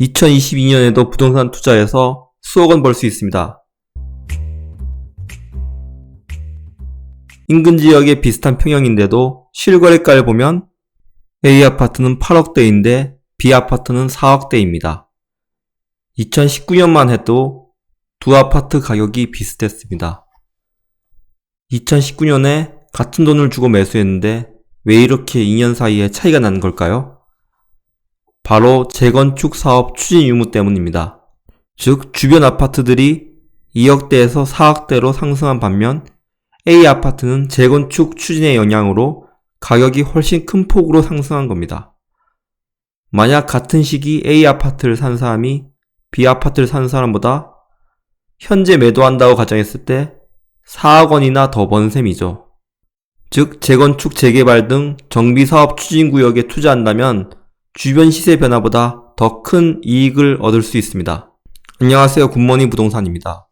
2022년에도 부동산 투자해서 수억 원 벌 수 있습니다. 인근 지역에 비슷한 평형인데도 실거래가를 보면 A 아파트는 8억대인데 B 아파트는 4억대입니다. 2019년만 해도 두 아파트 가격이 비슷했습니다. 2019년에 같은 돈을 주고 매수했는데 왜 이렇게 2년 사이에 차이가 난 걸까요? 바로 재건축 사업 추진 유무 때문입니다. 즉, 주변 아파트들이 2억대에서 4억대로 상승한 반면 A 아파트는 재건축 추진의 영향으로 가격이 훨씬 큰 폭으로 상승한 겁니다. 만약 같은 시기 A 아파트를 산 사람이 B 아파트를 산 사람보다 현재 매도한다고 가정했을 때 4억 원이나 더 번 셈이죠. 즉, 재건축, 재개발 등 정비사업 추진구역에 투자한다면 주변 시세 변화보다 더 큰 이익을 얻을 수 있습니다. 안녕하세요. 굿모닝 부동산입니다.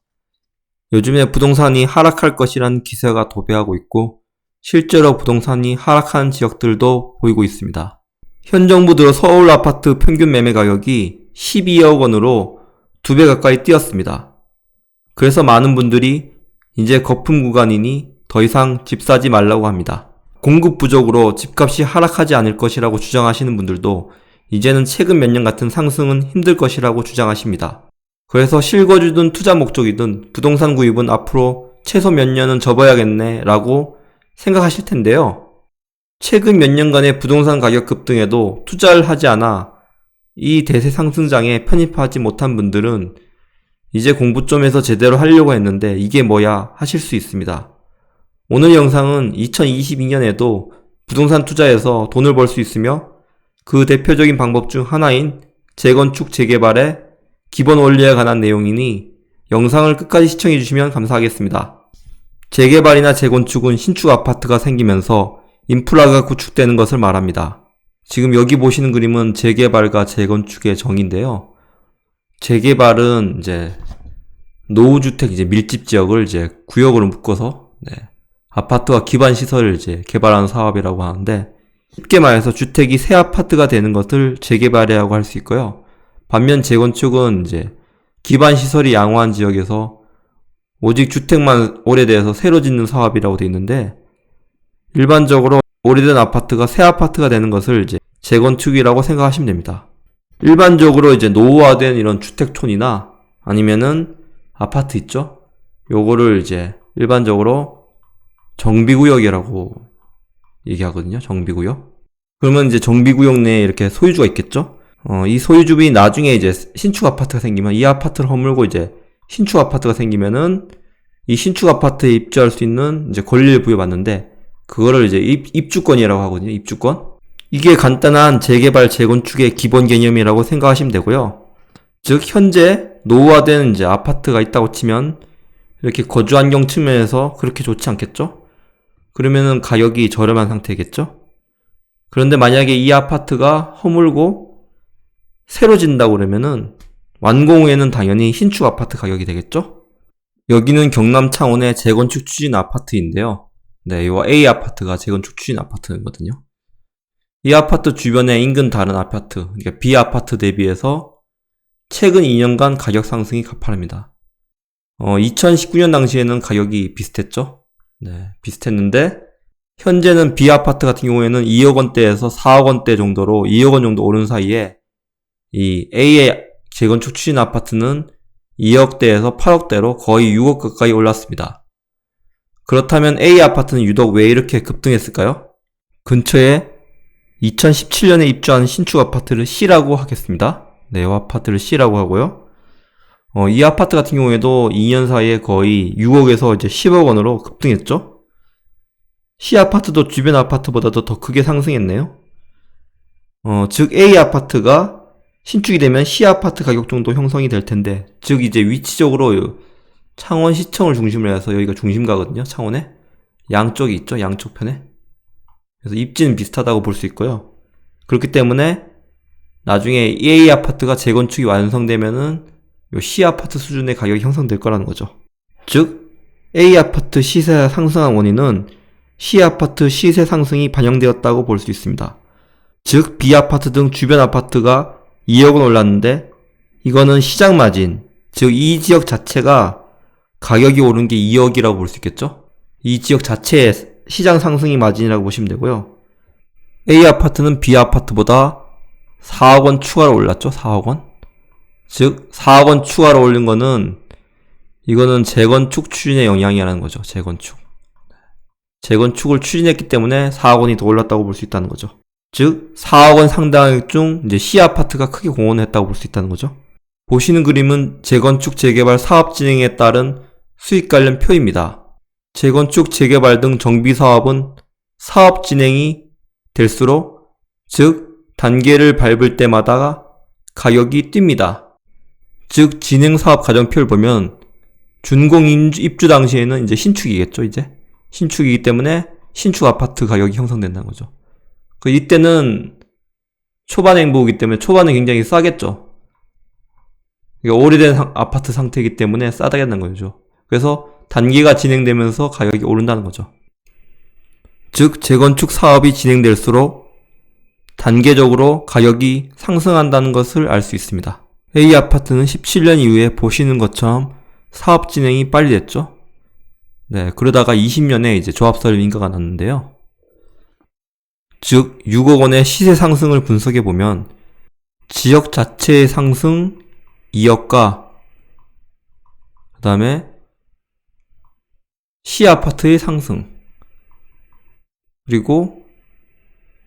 요즘에 부동산이 하락할 것이라는 기세가 도배하고 있고, 실제로 부동산이 하락하는 지역들도 보이고 있습니다. 현 정부 들어 서울 아파트 평균 매매 가격이 12억 원으로 두배 가까이 뛰었습니다. 그래서 많은 분들이 이제 거품 구간이니 더 이상 집 사지 말라고 합니다. 공급 부족으로 집값이 하락하지 않을 것이라고 주장하시는 분들도 이제는 최근 몇 년 같은 상승은 힘들 것이라고 주장하십니다. 그래서 실거주든 투자 목적이든 부동산 구입은 앞으로 최소 몇 년은 접어야겠네 라고 생각하실 텐데요. 최근 몇 년간의 부동산 가격 급등에도 투자를 하지 않아 이 대세 상승장에 편입하지 못한 분들은 이제 공부 좀 해서 제대로 하려고 했는데 이게 뭐야 하실 수 있습니다. 오늘 영상은 2022년에도 부동산 투자에서 돈을 벌 수 있으며 그 대표적인 방법 중 하나인 재건축 재개발의 기본 원리에 관한 내용이니 영상을 끝까지 시청해 주시면 감사하겠습니다. 재개발이나 재건축은 신축 아파트가 생기면서 인프라가 구축되는 것을 말합니다. 지금 여기 보시는 그림은 재개발과 재건축의 정인데요. 재개발은 이제 노후주택 이제 밀집 지역을 이제 구역으로 묶어서 네, 아파트와 기반 시설을 이제 개발하는 사업이라고 하는데 쉽게 말해서 주택이 새 아파트가 되는 것을 재개발이라고 할 수 있고요. 반면 재건축은 이제 기반 시설이 양호한 지역에서 오직 주택만 오래돼서 새로 짓는 사업이라고 되어 있는데 일반적으로 오래된 아파트가 새 아파트가 되는 것을 이제 재건축이라고 생각하시면 됩니다. 일반적으로 이제 노후화된 이런 주택촌이나 아니면은 아파트 있죠? 요거를 이제 일반적으로 정비구역이라고 얘기하거든요. 정비구역. 그러면 이제 정비구역 내에 이렇게 소유주가 있겠죠? 어, 이 소유주분이 나중에 이제 신축 아파트가 생기면 이 아파트를 허물고 이제 신축 아파트가 생기면은 이 신축 아파트에 입주할 수 있는 이제 권리를 부여받는데 그거를 이제 입, 입주권이라고 하거든요. 입주권. 이게 간단한 재개발 재건축의 기본 개념이라고 생각하시면 되고요. 즉 현재 노후화된 이제 아파트가 있다고 치면 이렇게 거주 환경 측면에서 그렇게 좋지 않겠죠? 그러면은 가격이 저렴한 상태겠죠? 그런데 만약에 이 아파트가 허물고 새로 진다고 그러면은 완공 후에는 당연히 신축 아파트 가격이 되겠죠? 여기는 경남 창원의 재건축 추진 아파트인데요. 네, 이 A 아파트가 재건축 추진 아파트거든요. 이 아파트 주변에 인근 다른 아파트, 그러니까 B 아파트 대비해서 최근 2년간 가격 상승이 가파릅니다. 어, 2019년 당시에는 가격이 비슷했죠? 네, 비슷했는데, 현재는 B 아파트 같은 경우에는 2억 원대에서 4억 원대 정도로 2억 원 정도 오른 사이에 이 A의 재건축 추진 아파트는 2억대에서 8억대로 거의 6억 가까이 올랐습니다. 그렇다면 A 아파트는 유독 왜 이렇게 급등했을까요? 근처에 2017년에 입주한 신축 아파트를 C라고 하겠습니다. 네, 이 아파트를 C라고 하고요. 어, 이 아파트 같은 경우에도 2년 사이에 거의 6억에서 이제 10억 원으로 급등했죠. C 아파트도 주변 아파트보다도 더 크게 상승했네요. 어, 즉 A 아파트가 신축이 되면 C 아파트 가격 정도 형성이 될 텐데, 즉 이제 위치적으로 창원 시청을 중심으로 해서 여기가 중심가거든요. 창원에 양쪽이 있죠. 양쪽 편에. 그래서 입지는 비슷하다고 볼 수 있고요. 그렇기 때문에 나중에 EA 아파트가 재건축이 완성되면은 요 C 아파트 수준의 가격이 형성될 거라는 거죠. 즉 A 아파트 시세 상승한 원인은 C 아파트 시세 상승이 반영되었다고 볼 수 있습니다. 즉 B 아파트 등 주변 아파트가 2억 원 올랐는데 이거는 시장 마진, 즉 이 지역 자체가 가격이 오른 게 2억이라고 볼 수 있겠죠? 이 지역 자체의 시장 상승이 마진이라고 보시면 되고요. A 아파트는 B 아파트보다 4억 원 추가로 올랐죠? 4억 원. 즉 4억 원 추가로 올린 거는 이거는 재건축 추진의 영향이라는 거죠. 재건축. 재건축을 추진했기 때문에 4억 원이 더 올랐다고 볼 수 있다는 거죠. 즉 4억 원 상당 중 이제 C 아파트가 크게 공헌했다고 볼 수 있다는 거죠. 보시는 그림은 재건축 재개발 사업 진행에 따른 수익 관련 표입니다. 재건축 재개발 등 정비 사업은 사업 진행이 될수록 즉 단계를 밟을 때마다 가격이 뜁니다. 즉 진행 사업 과정표를 보면 준공 인주- 입주 당시에는 이제 신축이겠죠, 이제. 신축이기 때문에 신축 아파트 가격이 형성된다는 거죠. 그 이때는 초반 행보이기 때문에 초반은 굉장히 싸겠죠. 이게 오래된 상- 아파트 상태이기 때문에 싸다겠는 거죠. 그래서 단계가 진행되면서 가격이 오른다는 거죠. 즉 재건축 사업이 진행될수록 단계적으로 가격이 상승한다는 것을 알 수 있습니다. A 아파트는 17년 이후에 보시는 것처럼 사업 진행이 빨리 됐죠. 네, 그러다가 20년에 이제 조합설 인가가 났는데요. 즉 6억 원의 시세 상승을 분석해 보면 지역 자체의 상승 2억과 그 다음에 시 아파트의 상승 그리고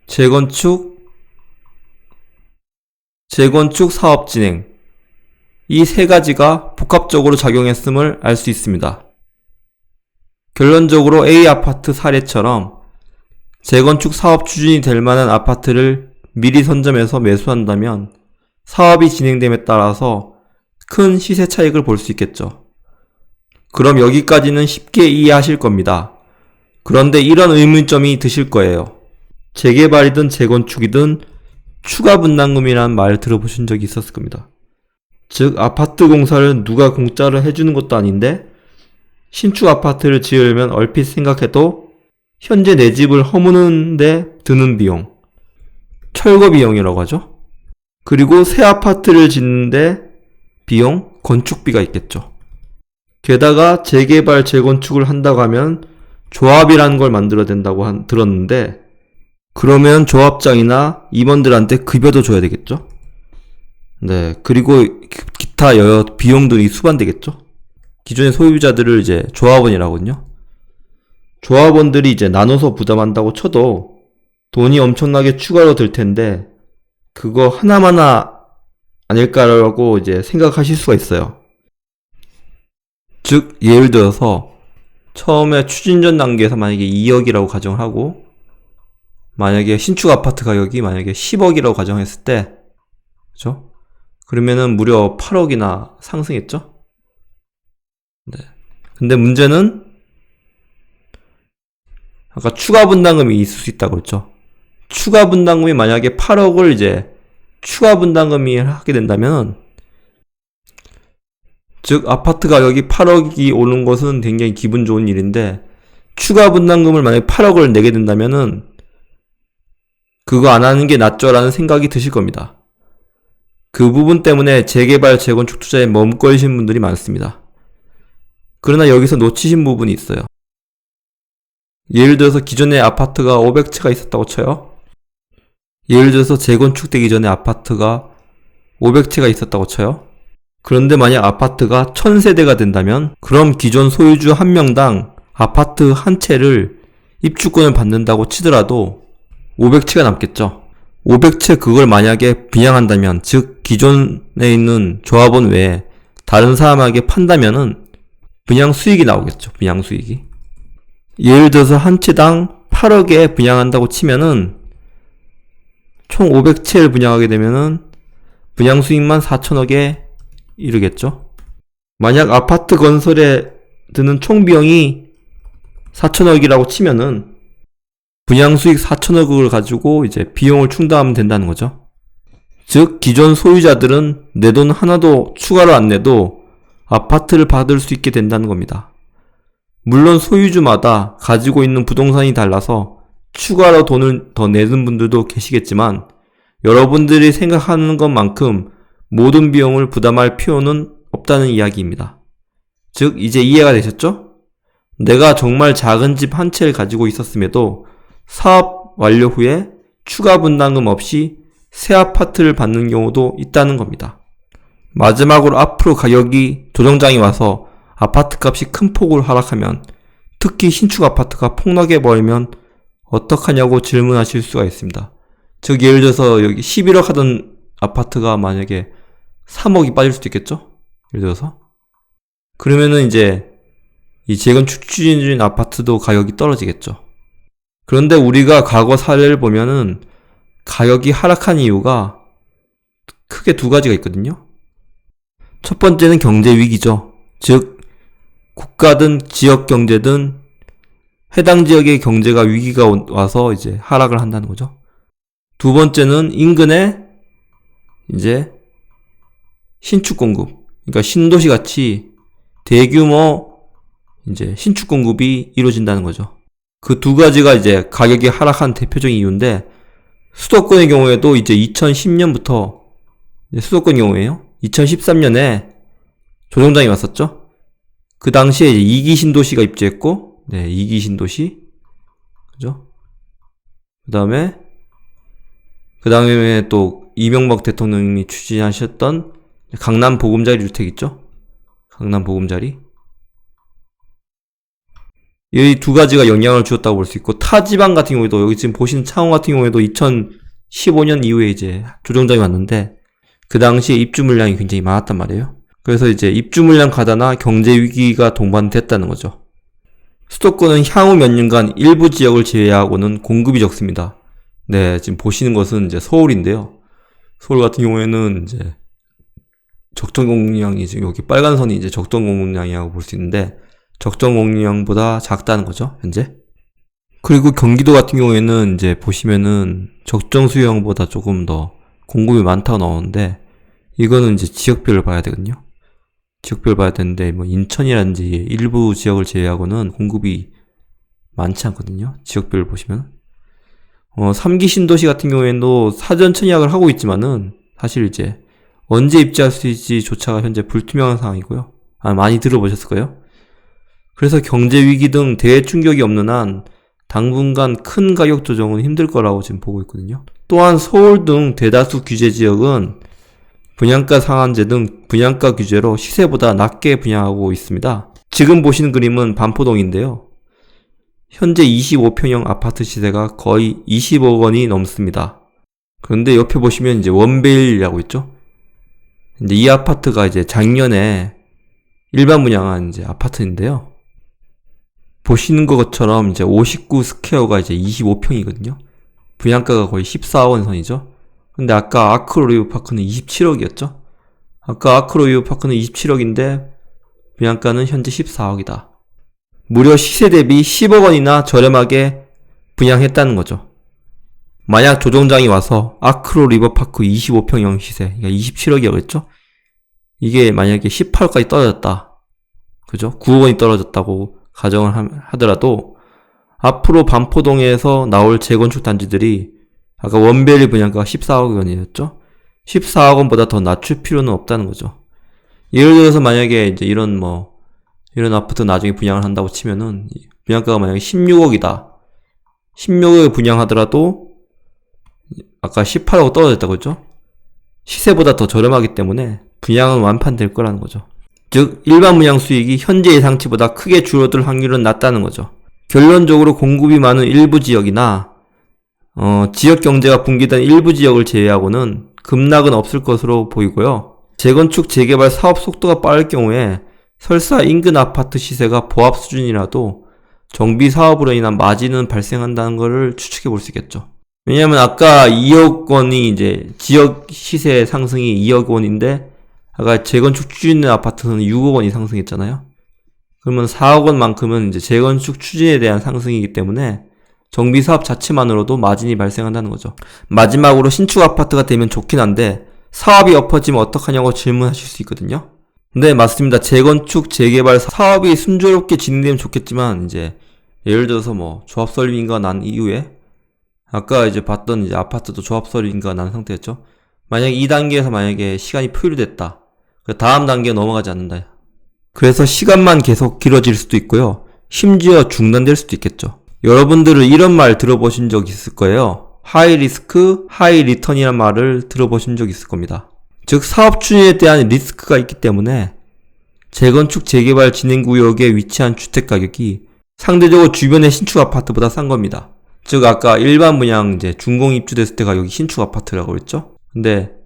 재건축 재건축 사업 진행 이 세 가지가 복합적으로 작용했음을 알 수 있습니다. 결론적으로 A 아파트 사례처럼 재건축 사업 추진이 될 만한 아파트를 미리 선점해서 매수한다면 사업이 진행됨에 따라서 큰 시세 차익을 볼 수 있겠죠. 그럼 여기까지는 쉽게 이해하실 겁니다. 그런데 이런 의문점이 드실 거예요. 재개발이든 재건축이든 추가 분담금이라는 말 들어보신 적이 있었을 겁니다. 즉, 아파트 공사를 누가 공짜로 해주는 것도 아닌데, 신축 아파트를 지으려면 얼핏 생각해도 현재 내 집을 허무는데 드는 비용, 철거 비용이라고 하죠. 그리고 새 아파트를 짓는데 비용, 건축비가 있겠죠. 게다가 재개발, 재건축을 한다고 하면 조합이라는 걸 만들어야 된다고 한, 들었는데, 그러면 조합장이나 임원들한테 급여도 줘야 되겠죠? 네, 그리고 기- 기타 여러 비용들이 수반되겠죠? 기존의 소유자들을 이제 조합원이라고 하거든요. 조합원들이 이제 나눠서 부담한다고 쳐도 돈이 엄청나게 추가로 들 텐데, 그거 하나마나 아닐까라고 이제 생각하실 수가 있어요. 즉, 예를 들어서 처음에 추진전 단계에서 만약에 2억이라고 가정을 하고, 만약에 신축 아파트 가격이 만약에 10억이라고 가정했을 때, 그죠? 그러면은 무려 8억이나 상승했죠? 네. 근데 문제는, 아까 추가 분담금이 있을 수 있다고 그랬죠? 추가 분담금이 만약에 8억을 이제 추가 분담금이 하게 된다면, 즉, 아파트 가격이 8억이 오는 것은 굉장히 기분 좋은 일인데, 추가 분담금을 만약에 8억을 내게 된다면은, 그거 안 하는 게 낫죠라는 생각이 드실 겁니다. 그 부분 때문에 재개발, 재건축 투자에 머뭇거리신 분들이 많습니다. 그러나 여기서 놓치신 부분이 있어요. 예를 들어서 기존에 아파트가 500채가 있었다고 쳐요. 예를 들어서 재건축되기 전에 아파트가 500채가 있었다고 쳐요. 그런데 만약 아파트가 1000세대가 된다면 그럼 기존 소유주 한 명당 아파트 한 채를 입주권을 받는다고 치더라도 500채가 남겠죠. 500채 그걸 만약에 분양한다면, 즉, 기존에 있는 조합원 외에 다른 사람에게 판다면은 분양 수익이 나오겠죠. 분양 수익이. 예를 들어서 한 채당 8억에 분양한다고 치면은 총 500채를 분양하게 되면은 분양 수익만 4천억에 이르겠죠. 만약 아파트 건설에 드는 총 비용이 4천억이라고 치면은 분양 수익 4천억을 가지고 이제 비용을 충당하면 된다는 거죠. 즉, 기존 소유자들은 내 돈 하나도 추가로 안 내도 아파트를 받을 수 있게 된다는 겁니다. 물론 소유주마다 가지고 있는 부동산이 달라서 추가로 돈을 더 내는 분들도 계시겠지만 여러분들이 생각하는 것만큼 모든 비용을 부담할 필요는 없다는 이야기입니다. 즉, 이제 이해가 되셨죠? 내가 정말 작은 집 한 채를 가지고 있었음에도 사업 완료 후에 추가 분담금 없이 새 아파트를 받는 경우도 있다는 겁니다. 마지막으로 앞으로 가격이 조정장이 와서 아파트 값이 큰 폭으로 하락하면 특히 신축 아파트가 폭락해 버리면 어떡하냐고 질문하실 수가 있습니다. 즉 예를 들어서 여기 11억 하던 아파트가 만약에 3억이 빠질 수도 있겠죠? 예를 들어서 그러면은 이제 이 재건축 추진 중인 아파트도 가격이 떨어지겠죠. 그런데 우리가 과거 사례를 보면은 가격이 하락한 이유가 크게 두 가지가 있거든요. 첫 번째는 경제 위기죠. 즉 국가든 지역 경제든 해당 지역의 경제가 위기가 온- 와서 이제 하락을 한다는 거죠. 두 번째는 인근에 이제 신축 공급, 그러니까 신도시 같이 대규모 이제 신축 공급이 이루어진다는 거죠. 그 두 가지가 이제 가격이 하락한 대표적인 이유인데 수도권의 경우에도 이제 2010년부터 수도권 경우에요. 2013년에 조정장이 왔었죠. 그 당시에 이제 2기 신도시가 입주했고, 네, 2기 신도시. 그죠? 그 다음에, 그 다음에 또 이명박 대통령이 추진하셨던 강남 보금자리 주택 있죠? 강남 보금자리. 이 두 가지가 영향을 주었다고 볼 수 있고, 타 지방 같은 경우에도, 여기 지금 보시는 창원 같은 경우에도 2015년 이후에 이제 조정장이 왔는데, 그 당시에 입주 물량이 굉장히 많았단 말이에요. 그래서 이제 입주 물량 가다나 경제 위기가 동반됐다는 거죠. 수도권은 향후 몇 년간 일부 지역을 제외하고는 공급이 적습니다. 네, 지금 보시는 것은 이제 서울인데요. 서울 같은 경우에는 이제 적정 공급량이 지금 여기 빨간 선이 이제 적정 공급량이라고 볼 수 있는데 적정 공급량보다 작다는 거죠, 현재. 그리고 경기도 같은 경우에는 이제 보시면은 적정 수용보다 조금 더 공급이 많다고 나오는데 이거는 이제 지역별로 봐야 되거든요. 지역별 봐야 되는데 뭐 인천이라든지 일부 지역을 제외하고는 공급이 많지 않거든요. 지역별 보시면 어 3기 신도시 같은 경우에도 사전 청약을 하고 있지만은 사실 이제 언제 입주할 수 있을지조차가 현재 불투명한 상황이고요. 아 많이 들어보셨을 거예요. 그래서 경제 위기 등 대외 충격이 없는 한 당분간 큰 가격 조정은 힘들 거라고 지금 보고 있거든요. 또한 서울 등 대다수 규제 지역은 분양가 상한제 등 분양가 규제로 시세보다 낮게 분양하고 있습니다. 지금 보시는 그림은 반포동인데요. 현재 25평형 아파트 시세가 거의 20억 원이 넘습니다. 그런데 옆에 보시면 이제 원베일이라고 있죠. 이제 이 아파트가 이제 작년에 일반 분양한 이제 아파트인데요. 보시는 것처럼 이제 59 스퀘어가 이제 25평이거든요. 분양가가 거의 14억 원 선이죠. 근데 아까 아크로 리브 파크는 27억이었죠? 아까 아크로 리브 파크는 27억인데 분양가는 현재 14억이다. 무려 시세 대비 10억 원이나 저렴하게 분양했다는 거죠. 만약 조정장이 와서 아크로 리버파크 25평형 시세, 그러니까 27억이었죠? 이게 만약에 18억까지 떨어졌다. 그죠? 9억 원이 떨어졌다고 가정을 함- 하더라도 앞으로 반포동에서 나올 재건축 단지들이 아까 원벨리 분양가가 14억 원이었죠? 14억 원보다 더 낮출 필요는 없다는 거죠. 예를 들어서 만약에 이제 이런 뭐, 이런 아파트 나중에 분양을 한다고 치면은, 이 분양가가 만약에 16억이다. 16억에 분양하더라도, 아까 18억 떨어졌다고 했죠? 시세보다 더 저렴하기 때문에 분양은 완판될 거라는 거죠. 즉, 일반 분양 수익이 현재 예상치보다 크게 줄어들 확률은 낮다는 거죠. 결론적으로 공급이 많은 일부 지역이나 어, 지역 경제가 붕괴된 일부 지역을 제외하고는 급락은 없을 것으로 보이고요. 재건축 재개발 사업 속도가 빠를 경우에 설사 인근 아파트 시세가 보합 수준이라도 정비 사업으로 인한 마진은 발생한다는 것을 추측해 볼 수 있겠죠. 왜냐하면 아까 2억 원이 이제 지역 시세 상승이 2억 원인데 아까 재건축 추진된 아파트는 6억 원이 상승했잖아요. 그러면 4억 원만큼은 이제 재건축 추진에 대한 상승이기 때문에 정비 사업 자체만으로도 마진이 발생한다는 거죠. 마지막으로 신축 아파트가 되면 좋긴 한데 사업이 엎어지면 어떡하냐고 질문하실 수 있거든요. 네, 맞습니다. 재건축, 재개발 사업이 순조롭게 진행되면 좋겠지만 이제 예를 들어서 뭐 조합 설립인가 난 이후에 아까 이제 봤던 이제 아파트도 조합 설립인가 난 상태였죠. 만약에 이 단계에서 만약에 시간이 표율됐다. 그 다음 단계에 넘어가지 않는다. 그래서 시간만 계속 길어질 수도 있고요. 심지어 중단될 수도 있겠죠. 여러분들은 이런 말 들어보신 적 있을 거예요. 하이 리스크, 하이 리턴이란 말을 들어보신 적 있을 겁니다. 즉, 사업 추진에 대한 리스크가 있기 때문에 재건축 재개발 진행 구역에 위치한 주택 가격이 상대적으로 주변의 신축 아파트보다 싼 겁니다. 즉 아까 일반 분양 이제 준공 입주됐을 때 가격이 신축 아파트라고 그랬죠. 근데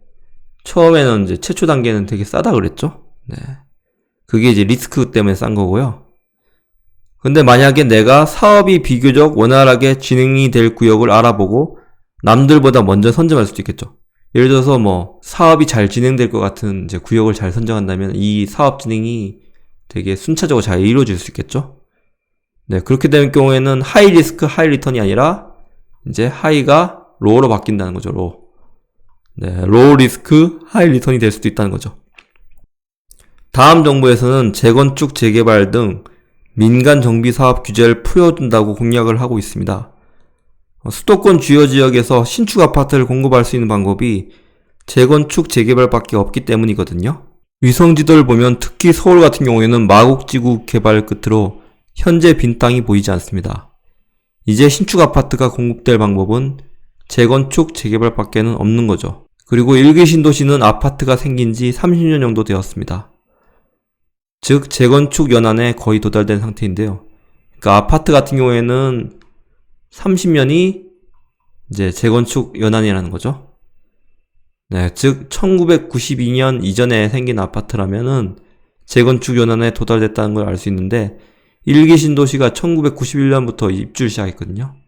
처음에는 이제 최초 단계는 되게 싸다 그랬죠. 네. 그게 이제 리스크 때문에 싼 거고요. 근데 만약에 내가 사업이 비교적 원활하게 진행이 될 구역을 알아보고 남들보다 먼저 선점할 수도 있겠죠. 예를 들어서 뭐 사업이 잘 진행될 것 같은 이제 구역을 잘 선정한다면 이 사업 진행이 되게 순차적으로 잘 이루어질 수 있겠죠. 네, 그렇게 되는 경우에는 하이 리스크, 하이 리턴이 아니라 이제 하이가 로우로 바뀐다는 거죠, 로우. 네, 로우 리스크, 하이 리턴이 될 수도 있다는 거죠. 다음 정부에서는 재건축, 재개발 등 민간 정비 사업 규제를 풀어준다고 공약을 하고 있습니다. 어, 수도권 주요 지역에서 신축 아파트를 공급할 수 있는 방법이 재건축, 재개발밖에 없기 때문이거든요. 위성 지도를 보면 특히 서울 같은 경우에는 마곡지구 개발 끝으로 현재 빈 땅이 보이지 않습니다. 이제 신축 아파트가 공급될 방법은 재건축, 재개발 밖에는 없는 거죠. 그리고 일기 신도시는 아파트가 생긴 지 30년 정도 되었습니다. 즉, 재건축 연한에 거의 도달된 상태인데요. 그러니까 아파트 같은 경우에는 30년이 이제 재건축 연한이라는 거죠. 네, 즉 1992년 이전에 생긴 아파트라면은 재건축 연한에 도달됐다는 걸 알 수 있는데 일기 신도시가 1991년부터 입주를 시작했거든요.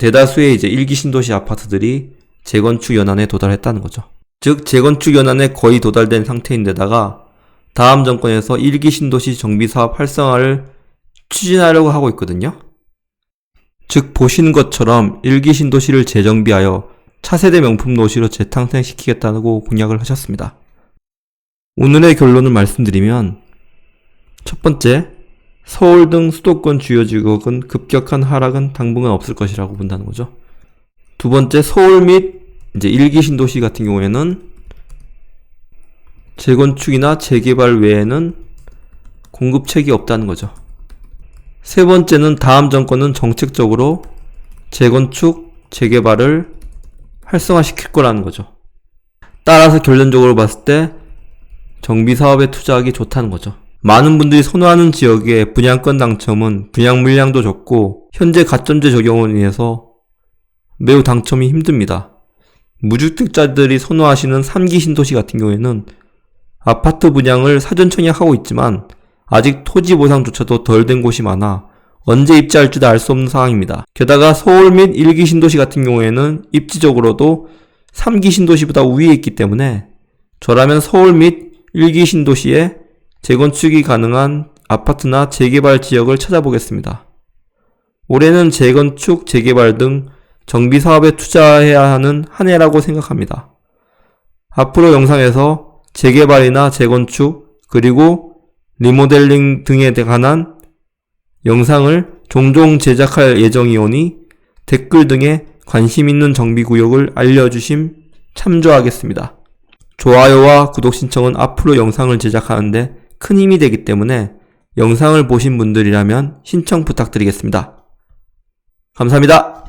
대다수의 이제 일기 신도시 아파트들이 재건축 연한에 도달했다는 거죠. 즉 재건축 연한에 거의 도달된 상태인데다가 다음 정권에서 일기 신도시 정비 사업 활성화를 추진하려고 하고 있거든요. 즉 보시는 것처럼 일기 신도시를 재정비하여 차세대 명품 도시로 재탄생시키겠다고 공약을 하셨습니다. 오늘의 결론을 말씀드리면 첫 번째, 서울 등 수도권 주요 지역은 급격한 하락은 당분간 없을 것이라고 본다는 거죠. 두 번째, 서울 및 이제 일기 신도시 같은 경우에는 재건축이나 재개발 외에는 공급책이 없다는 거죠. 세 번째는 다음 정권은 정책적으로 재건축, 재개발을 활성화시킬 거라는 거죠. 따라서 결론적으로 봤을 때 정비 사업에 투자하기 좋다는 거죠. 많은 분들이 선호하는 지역의 분양권 당첨은 분양 물량도 적고 현재 가점제 적용으로 인해서 매우 당첨이 힘듭니다. 무주택자들이 선호하시는 3기 신도시 같은 경우에는 아파트 분양을 사전 청약하고 있지만 아직 토지 보상조차도 덜 된 곳이 많아 언제 입지할지도 알 수 없는 상황입니다. 게다가 서울 및 1기 신도시 같은 경우에는 입지적으로도 3기 신도시보다 위에 있기 때문에 저라면 서울 및 1기 신도시에 재건축이 가능한 아파트나 재개발 지역을 찾아보겠습니다. 올해는 재건축, 재개발 등 정비 사업에 투자해야 하는 한 해라고 생각합니다. 앞으로 영상에서 재개발이나 재건축, 그리고 리모델링 등에 관한 영상을 종종 제작할 예정이오니 댓글 등에 관심 있는 정비구역을 알려주심 참조하겠습니다. 좋아요와 구독 신청은 앞으로 영상을 제작하는데 큰 힘이 되기 때문에 영상을 보신 분들이라면 신청 부탁드리겠습니다. 감사합니다.